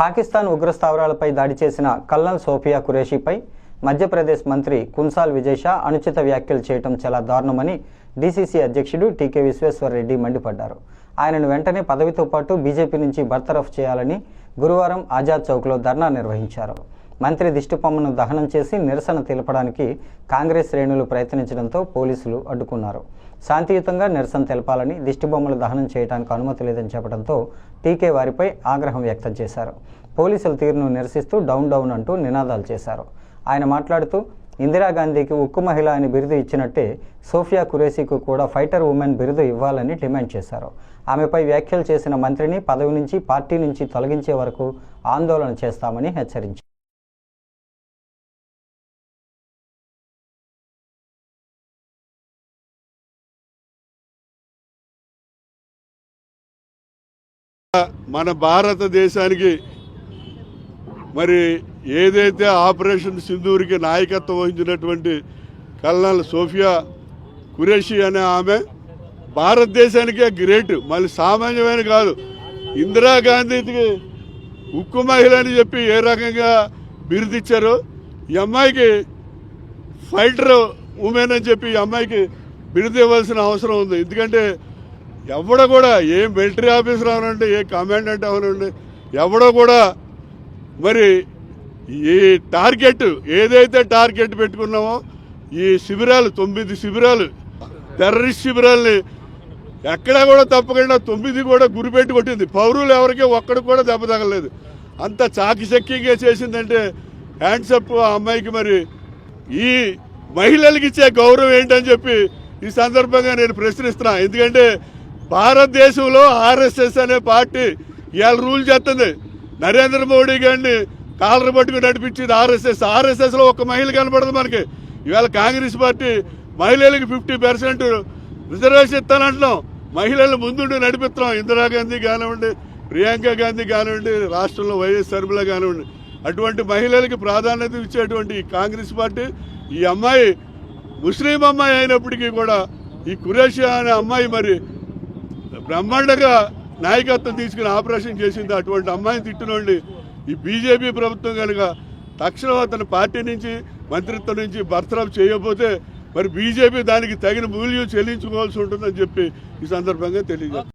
పాకిస్తాన్ ఉగ్రస్థావరాలపై దాడి చేసిన colonel Sophia ఖురేషీపై Madhya Pradesh మంత్రి కున్సాల్ విజయ్ షా అనుచిత వ్యాఖ్యలు చేయటం చాలా దారుణమని డీసీసీ అధ్యక్షుడు టీకే విశ్వేశ్వరరెడ్డి మండిపడ్డారు. ఆయనను వెంటనే పదవితో పాటు బీజేపీ నుంచి బర్తరఫ్ చేయాలని గురువారం ఆజాద్ చౌక్లో ధర్నా నిర్వహించారు. మంత్రి దిష్టిబొమ్మను దహనం చేసి నిరసన తెలపడానికి కాంగ్రెస్ శ్రేణులు ప్రయత్నించడంతో పోలీసులు అడ్డుకున్నారు. శాంతియుతంగా నిరసన తెలపాలని దిష్టిబొమ్మలు దహనం చేయడానికి అనుమతి లేదని చెప్పడంతో టీకే వారిపై ఆగ్రహం వ్యక్తం చేశారు. పోలీసుల తీరును నిరసిస్తూ డౌన్ డౌన్ అంటూ నినాదాలు చేశారు. ఆయన మాట్లాడుతూ ఇందిరాగాంధీకి ఉక్కు మహిళ అని బిరుదు ఇచ్చినట్టే సోఫియా కురేసీకు కూడా ఫైటర్ ఉమెన్ బిరుదు ఇవ్వాలని డిమాండ్ చేశారు. ఆమెపై వ్యాఖ్యలు చేసిన మంత్రిని పదవి నుంచి పార్టీ నుంచి తొలగించే వరకు ఆందోళన చేస్తామని హెచ్చరించారు. మన భారతదేశానికి మరి ఏదైతే ఆపరేషన్ సింధూరికి నాయకత్వం వహించినటువంటి కల్నల్ సోఫియా కురేషి అనే ఆమె భారతదేశానికే గ్రేట్ మళ్ళీ సామాన్యమైన కాదు. ఇందిరాగాంధీకి ఉక్కు మహిళ అని చెప్పి ఏ రకంగా బిరుదిచ్చారో ఈ అమ్మాయికి ఫైటర్ ఉమెన్ అని చెప్పి ఈ అమ్మాయికి బిరుదివ్వాల్సిన అవసరం ఉంది. ఎందుకంటే ఎవడ కూడా ఏ మిలిటరీ ఆఫీసర్ అవనండి ఏ కమాండెంట్ అవనండి ఎవడో కూడా మరి ఈ టార్గెట్ ఏదైతే టార్గెట్ పెట్టుకున్నామో ఈ శిబిరాలు తొమ్మిది శిబిరాలు టెర్రరిస్ట్ శిబిరాల్ని ఎక్కడా కూడా తప్పకుండా తొమ్మిది కూడా గురిపెట్టి కొట్టింది. పౌరులు ఎవరికి ఒక్కడికి కూడా దెబ్బ తగలేదు అంత చాకిచక్యంగా చేసిందంటే హ్యాండ్సప్ ఆ అమ్మాయికి మరి ఈ మహిళలకు ఇచ్చే గౌరవం ఏంటని చెప్పి ఈ సందర్భంగా నేను ప్రశ్నిస్తున్నా. ఎందుకంటే భారతదేశంలో ఆర్ఎస్ఎస్ అనే పార్టీ ఇవాళ రూల్ చేస్తుంది. నరేంద్ర మోడీ గారిని కాలర్ పట్టుకుని నడిపించింది ఆర్ఎస్ఎస్. ఆర్ఎస్ఎస్లో ఒక మహిళ కనపడదు మనకి. ఇవాళ కాంగ్రెస్ పార్టీ మహిళలకు ఫిఫ్టీ పర్సెంట్ రిజర్వేషన్ ఇస్తానంటున్నాం మహిళలు ముందుండి నడిపిస్తున్నాం. ఇందిరాగాంధీ కానివ్వండి ప్రియాంక గాంధీ కానివ్వండి రాష్ట్రంలో వైఎస్ షర్మిల కానివ్వండి. అటువంటి మహిళలకి ప్రాధాన్యత ఇచ్చేటువంటి ఈ కాంగ్రెస్ పార్టీ ఈ అమ్మాయి ముస్లిం అమ్మాయి అయినప్పటికీ కూడా ఈ కురేషియా అనే అమ్మాయి మరి బ్రహ్మాండంగా నాయకత్వం తీసుకుని ఆపరేషన్ చేసింది అటువంటి అమ్మాయిని తిట్టినోండి ఈ బీజేపీ ప్రభుత్వం కనుక తక్షణం అతని పార్టీ నుంచి మంత్రిత్వం నుంచి బర్తరఫ్ చేయకపోతే మరి బీజేపీ దానికి తగిన మూల్యం చెల్లించుకోవాల్సి ఉంటుందని చెప్పి ఈ సందర్భంగా తెలియజేస్తాను